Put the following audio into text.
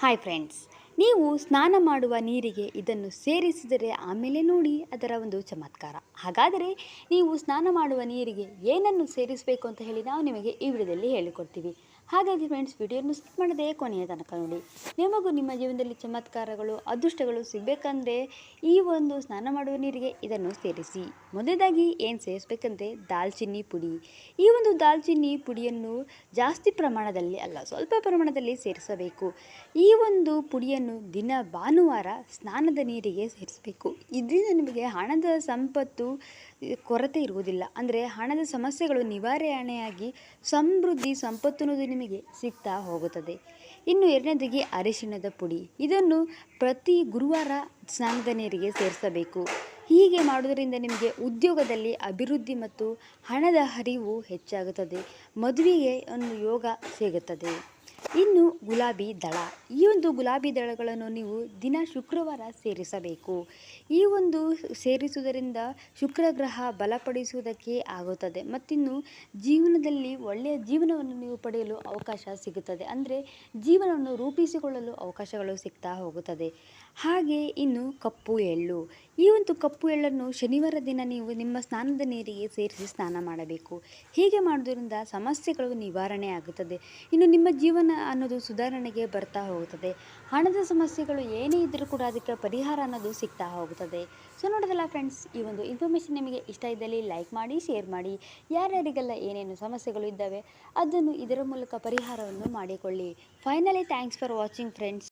Hi friends ನೀವು ಸ್ನಾನ ಮಾಡುವ ನೀರಿಗೆ ಇದನ್ನು ಸೇರಿಸಿದರೆ ಆಮೇಲೆ ನೋಡಿ ಅದರ ಒಂದು ಚಮತ್ಕಾರ. ಹಾಗಾದರೆ ನೀವು ಸ್ನಾನ ಮಾಡುವ ನೀರಿಗೆ ಏನನ್ನು ಸೇರಿಸಬೇಕು ಅಂತ ಹೇಳಿ ನಾವು ನಿಮಗೆ ಈ ವಿಡಿಯೋದಲ್ಲಿ ಹೇಳಿಕೊಡ್ತೀವಿ. ಹಾಗಾಗಿ ಫ್ರೆಂಡ್ಸ್ ವಿಡಿಯೋನ ಸ್ಕಿಪ್ ಮಾಡದೆ ಕೊನೆಯ ತನಕ ನೋಡಿ. ನಿಮಗೂ ನಿಮ್ಮ ಜೀವನದಲ್ಲಿ ಚಮತ್ಕಾರಗಳು, ಅದೃಷ್ಟಗಳು ಸಿಗಬೇಕಂದ್ರೆ ಈ ಒಂದು ಸ್ನಾನ ಮಾಡುವ ನೀರಿಗೆ ಇದನ್ನು ಸೇರಿಸಿ. ಮೊದಲದಾಗಿ ಏನು ಸೇರಿಸ್ಬೇಕಂದ್ರೆ ದಾಲ್ಚಿನ್ನಿ ಪುಡಿ. ಈ ಒಂದು ದಾಲ್ಚಿನ್ನಿ ಪುಡಿಯನ್ನು ಜಾಸ್ತಿ ಪ್ರಮಾಣದಲ್ಲಿ ಅಲ್ಲ, ಸ್ವಲ್ಪ ಪ್ರಮಾಣದಲ್ಲಿ ಸೇರಿಸಬೇಕು. ಈ ಒಂದು ಪುಡಿಯನ್ನು ದಿನ ಭಾನುವಾರ ಸ್ನಾನದ ನೀರಿಗೆ ಸೇರಿಸಬೇಕು. ಇದರಿಂದ ನಿಮಗೆ ಹಣದ ಸಂಪತ್ತು, ಕೊರತೆ ಇರುವುದಿಲ್ಲ. ಅಂದರೆ ಹಣದ ಸಮಸ್ಯೆಗಳು ನಿವಾರಣೆಯಾಗಿ ಸಮೃದ್ಧಿ, ಸಂಪತ್ತು ನಿಮಗೆ ಸಿಗ್ತಾ ಹೋಗುತ್ತದೆ. ಇನ್ನು ಎರಡನೇದಾಗಿ ಅರಿಶಿಣದ ಪುಡಿ. ಇದನ್ನು ಪ್ರತಿ ಗುರುವಾರ ಸ್ನಾನದ ನೀರಿಗೆ ಸೇರಿಸಬೇಕು. ಹೀಗೆ ಮಾಡುವುದರಿಂದ ನಿಮಗೆ ಉದ್ಯೋಗದಲ್ಲಿ ಅಭಿವೃದ್ಧಿ ಮತ್ತು ಹಣದ ಹರಿವು ಹೆಚ್ಚಾಗುತ್ತದೆ. ಮದುವೆಗೆ ಒಂದು ಯೋಗ ಸಿಗುತ್ತದೆ. ಇನ್ನು ಗುಲಾಬಿ ದಳ. ಈ ಒಂದು ಗುಲಾಬಿ ದಳಗಳನ್ನು ನೀವು ದಿನ ಶುಕ್ರವಾರ ಸೇರಿಸಬೇಕು. ಈ ಒಂದು ಸೇರಿಸುವುದರಿಂದ ಶುಕ್ರ ಗ್ರಹ ಬಲಪಡಿಸುವುದಕ್ಕೆ ಆಗುತ್ತದೆ. ಮತ್ತಿನ್ನು ಜೀವನದಲ್ಲಿ ಒಳ್ಳೆಯ ಜೀವನವನ್ನು ನೀವು ಪಡೆಯಲು ಅವಕಾಶ ಸಿಗುತ್ತದೆ. ಅಂದರೆ ಜೀವನವನ್ನು ರೂಪಿಸಿಕೊಳ್ಳಲು ಅವಕಾಶಗಳು ಸಿಗ್ತಾ ಹೋಗುತ್ತದೆ. ಹಾಗೆ ಇನ್ನು ಕಪ್ಪು ಎಳ್ಳು. ಈ ಒಂದು ಕಪ್ಪು ಎಳ್ಳನ್ನು ಶನಿವಾರ ದಿನ ನೀವು ನಿಮ್ಮ ಸ್ನಾನದ ನೀರಿಗೆ ಸೇರಿಸಿ ಸ್ನಾನ ಮಾಡಬೇಕು. ಹೀಗೆ ಮಾಡೋದ್ರಿಂದ ಸಮಸ್ಯೆಗಳು ನಿವಾರಣೆ ಆಗುತ್ತದೆ. ಇನ್ನು ನಿಮ್ಮ ಜೀವನ ಅನ್ನೋದು ಸುಧಾರಣೆಗೆ ಬರ್ತಾ ಹೋಗುತ್ತದೆ. ಹಣದ ಸಮಸ್ಯೆಗಳು ಏನೇ ಇದ್ದರೂ ಕೂಡ ಅದಕ್ಕೆ ಪರಿಹಾರ ಅನ್ನೋದು ಸಿಗ್ತಾ ಹೋಗುತ್ತದೆ. ಸೊ ನೋಡೋದಲ್ಲ ಫ್ರೆಂಡ್ಸ್ ಈ ಒಂದು ಇನ್ಫಾರ್ಮೇಷನ್ ನಿಮಗೆ ಇಷ್ಟ ಇದ್ದಲ್ಲಿ ಲೈಕ್ ಮಾಡಿ ಶೇರ್ ಮಾಡಿ. ಯಾರ್ಯಾರಿಗೆಲ್ಲ ಏನೇನು ಸಮಸ್ಯೆಗಳು ಇದ್ದಾವೆ, ಅದನ್ನು ಇದರ ಮೂಲಕ ಪರಿಹಾರವನ್ನು ಮಾಡಿಕೊಳ್ಳಿ. Finally thanks for watching friends